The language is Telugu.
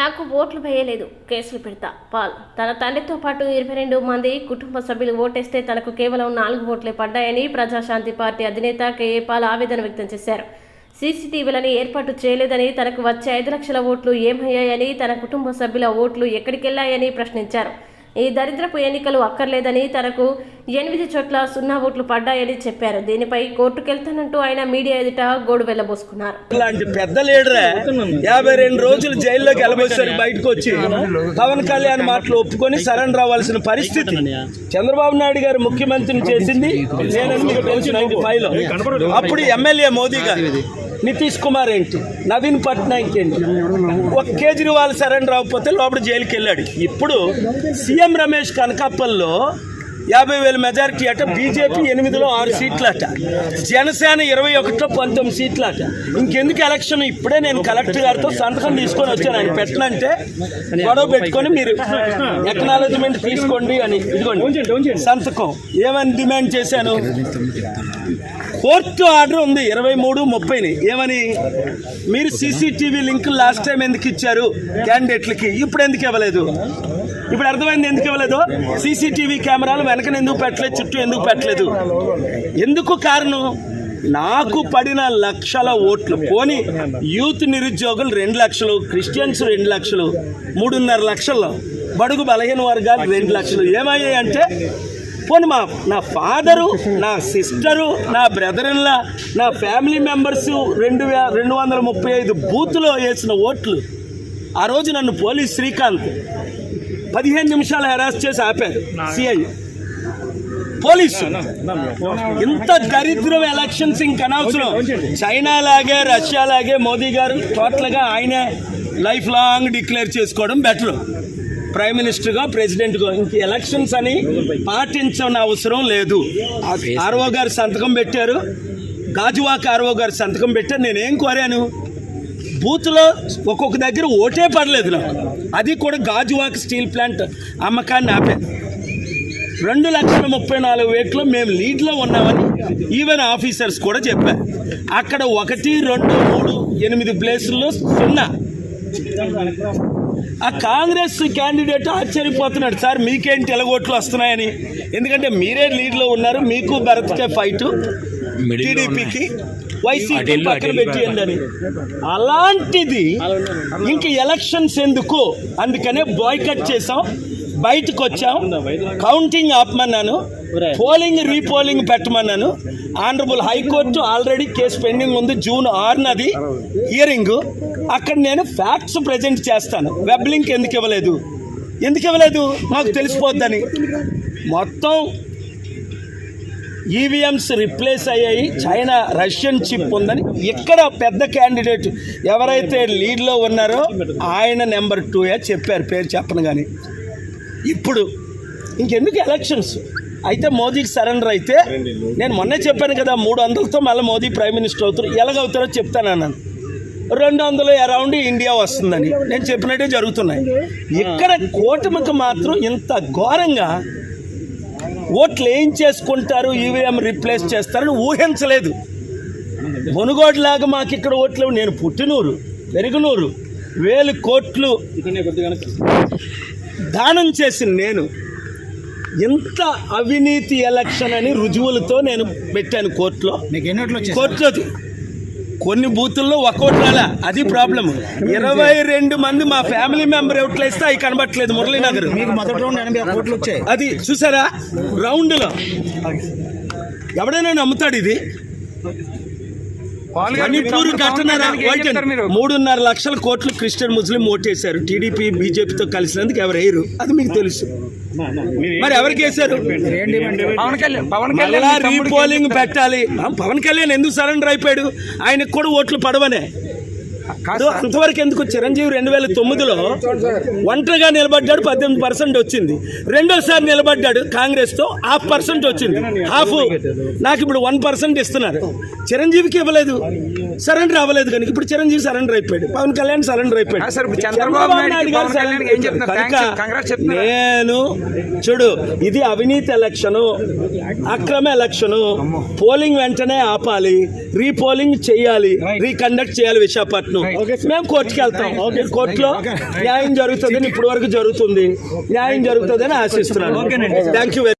నాకు ఓట్లు వేయలేదు. కేసులు పెడతా. పాల్. తన తండ్రితో పాటు ఇరవై రెండు మంది కుటుంబ సభ్యులు ఓటేస్తే తనకు కేవలం నాలుగు ఓట్లే పడ్డాయని ప్రజాశాంతి పార్టీ అధినేత కేఏ పాల్ ఆవేదన వ్యక్తం చేశారు. సీసీటీవీలని ఏర్పాటు చేయలేదని తనకు వచ్చే ఐదు లక్షల ఓట్లు ఏమయ్యాయని తన కుటుంబ సభ్యుల ఓట్లు ఎక్కడికెళ్ళాయని ప్రశ్నించారు. ఈ దరిద్రపు ఎన్నికలు అక్కర్లేదని తనకు ఎనిమిది చోట్ల సున్నా ఓట్లు పడ్డాయని చెప్పారు. దీనిపై కోర్టుకెళ్తానంటూ ఆయన మీడియా ఎదుట గోడు వెళ్ళబోసుకున్నారు ఇలాంటి పెద్ద లీడరే యాభై రెండు రోజులు జైల్లోకి వెళ్ళబోసారు బయటకు వచ్చి పవన్ కళ్యాణ్ మాటలు ఒప్పుకొని సరెండర్ అవ్వాల్సిన పరిస్థితి చంద్రబాబు నాయుడు గారు ముఖ్యమంత్రిని చేసింది. నేను మీకు అప్పుడు ఎమ్మెల్యే మోదీ గారు. నితీష్ కుమార్ ఏంటి? నవీన్ పట్నాయక్ ఏంటి? ఒక కేజ్రీవాల్ సరెండర్ అవ్వకపోతే లోపల జైలుకి వెళ్ళాడు ఇప్పుడు సీఎం రమేష్ కనకాపల్లో యాభై వేల మెజారిటీ అట బీజేపీ ఎనిమిదిలో ఆరు సీట్లు అట జనసేన ఇరవై ఒకటిలో పంతొమ్మిది సీట్లు అట ఇంకెందుకు ఎలక్షన్? ఇప్పుడే నేను కలెక్టర్ గారితో సంతకం తీసుకొని వచ్చాను. ఆయన పెట్టనంటే గొడవ పెట్టుకొని మీరు ఎకనాలజ్మెంట్ తీసుకోండి అని. ఇదిగోండి సంతకం. ఏమని డిమాండ్ చేశాను? కోర్టు ఆర్డర్ ఉంది ఇరవై మూడు ముప్పైని. ఏమని? మీరు సీసీటీవీ లింక్ లాస్ట్ టైం ఎందుకు ఇచ్చారు? క్యాండిడేట్లకి. ఇప్పుడు ఎందుకు ఇవ్వలేదు? ఇప్పుడు అర్థమైంది ఎందుకు ఇవ్వలేదు? సీసీటీవీ కెమెరాలు వెనకన ఎందుకు పెట్టలేదు? చుట్టూ ఎందుకు పెట్టలేదు? ఎందుకు కారణం? నాకు పడిన లక్షల ఓట్లు. పోని యూత్ నిరుద్యోగులు రెండు లక్షలు క్రిస్టియన్స్ రెండు లక్షలు మూడున్నర లక్షల్లో బడుగు బలహీన వర్గాలు రెండు లక్షలు. ఏమయ్యాయి అంటే పోనీ మా నా ఫాదరు నా సిస్టరు నా బ్రదర్ ఇన్లా నా ఫ్యామిలీ మెంబర్స్ రెండు వే రెండు వందల ముప్పై ఐదు బూత్లో వేసిన ఓట్లు ఆ రోజు నన్ను పోలీస్ శ్రీకాంత్ పదిహేను నిమిషాలు హెరాస్ చేసి ఆపారు. CI police. ఇంత దరిద్రం ఎలక్షన్స్ ఇంక అనవసరం. చైనా లాగే రష్యా లాగే మోదీ గారు టోటల్గా ఆయనే లైఫ్ లాంగ్ డిక్లేర్ చేసుకోవడం బెటర్ ప్రైమ్ మినిస్టర్గా ప్రెసిడెంట్గా ఇంక ఎలక్షన్స్ అని పాటించని అవసరం లేదు. ఆర్ఓ గారు సంతకం పెట్టారు. గాజువాక్ ఆర్ఓ గారు సంతకం పెట్టారు. నేనేం కోరాను? బూత్లో ఒక్కొక్క దగ్గర ఓటే పడలేదు నాకు. అది కూడా గాజువాక్ స్టీల్ ప్లాంట్ అమ్మకాన్ని ఆపాను రెండు లక్షల ముప్పై నాలుగు వేట్లో మేము లీడ్లో ఉన్నామని ఈవెన్ ఆఫీసర్స్ కూడా చెప్పారు అక్కడ ఒకటి రెండు మూడు ఎనిమిది ప్లేసుల్లో సున్నా. ఆ కాంగ్రెస్ క్యాండిడేట్ ఆశ్చర్యపోతున్నాడు సార్ మీకేంటి ఎలగోట్లు వస్తున్నాయని? ఎందుకంటే మీరే లీడ్లో ఉన్నారు మీకు భరత్కే ఫైట్ టీడీపీకి వైసీపీ పక్కన పెట్టియండి అని. అలాంటిది ఇంక ఎలక్షన్స్ ఎందుకు? అందుకనే బాయ్కట్ చేసాం. బయటకు వచ్చాం కౌంటింగ్ ఆపమన్నాను. Polling repolling పెట్టమన్నాను. Honourable high court already case pending ఉంది జూన్ ఆరునది హియరింగ్. అక్కడ నేను ఫ్యాక్ట్స్ ప్రజెంట్ చేస్తాను. వెబ్ లింక్ ఎందుకు ఇవ్వలేదు? ఎందుకు ఇవ్వలేదు? నాకు తెలిసిపోద్దని. మొత్తం ఈవీఎంస్ రిప్లేస్ అయ్యాయి. చైనా రష్యన్ చిప్ ఉందని. ఇక్కడ పెద్ద క్యాండిడేట్ ఎవరైతే లీడ్లో ఉన్నారో ఆయన నెంబర్ టూ చెప్పారు పేరు చెప్పను కానీ. ఇప్పుడు ఇంకెందుకు ఎలక్షన్స్ అయితే మోదీకి సరెండర్ అయితే నేను మొన్నే చెప్పాను కదా మూడు వందలతో మళ్ళీ మోదీ ప్రైమ్ మినిస్టర్ అవుతారు. ఎలాగవుతారో చెప్తానన్నాను రెండు వందలు అరౌండ్ ఇండియా వస్తుందని నేను చెప్పినట్టే జరుగుతున్నాయి. ఇక్కడ కూటమికి మాత్రం ఇంత ఘోరంగా ఓట్లు ఏం చేసుకుంటారు ఈవీఎం రిప్లేస్ చేస్తారని ఊహించలేదు. మునుగోడులాగా మాకు ఇక్కడ ఓట్లు నేను పుట్టినూరు పెరుగునూరు వేలు కోట్లు దానం చేసిన నేను ఇంత అవినీతి ఎలక్షన్ అని రుజువులతో నేను పెట్టాను కోర్టులో. కోర్టులో కొన్ని బూతుల్లో ఒక్కోటి రాలే. అది ప్రాబ్లం ఇరవై రెండు మంది మా ఫ్యామిలీ మెంబర్ ఓట్లు వేస్తే అవి కనబట్టలేదు మురళీనగర్. అది చూసారా? రౌండ్లో. ఎవడైనా నమ్ముతాడు ఇది? మణిపూర్ మూడున్నర లక్షల కోట్లు క్రిస్టియన్ ముస్లిం ఓటేశారు. టీడీపీ బీజేపీతో కలిసినందుకు ఎవరు వేయరు అది మీకు తెలుసు. మరి ఎవరికి వేశారు? రీపోలింగ్ పెట్టాలి. పవన్ కళ్యాణ్ ఎందుకు సరెండర్ అయిపోయాడు? ఆయనకు కూడా ఓట్లు పడవనే. అంతవరకు ఎందుకు చిరంజీవి రెండు వేల తొమ్మిదిలో ఒంటరిగా నిలబడ్డాడు పద్దెనిమిది పర్సెంట్ వచ్చింది. రెండోసారి నిలబడ్డాడు కాంగ్రెస్తో హాఫ్ పర్సెంట్ వచ్చింది. హాఫ్ నాకు ఇప్పుడు వన్ పర్సెంట్ ఇస్తున్నారు. చిరంజీవికి ఇవ్వలేదు. సరెండర్ అవ్వలేదు కనుక ఇప్పుడు చిరంజీవి సరెండర్ అయిపోయాడు. పవన్ కళ్యాణ్ సరెండర్ అయిపోయాడు. చంద్రబాబు గారు? నేను చూడు ఇది అవినీతి ఎలక్షను అక్రమ ఎలక్షను. పోలింగ్ వెంటనే ఆపాలి. రీపోలింగ్ చేయాలి. రీకండక్ట్ చేయాలి విశాఖపట్నం. నన్ను మేము కోర్టుకి వెళ్తాం. మీరు కోర్టులో న్యాయం జరుగుతుందని ఇప్పటి వరకు జరుగుతుంది. న్యాయం జరుగుతుందని ఆశిస్తున్నాను. Thank you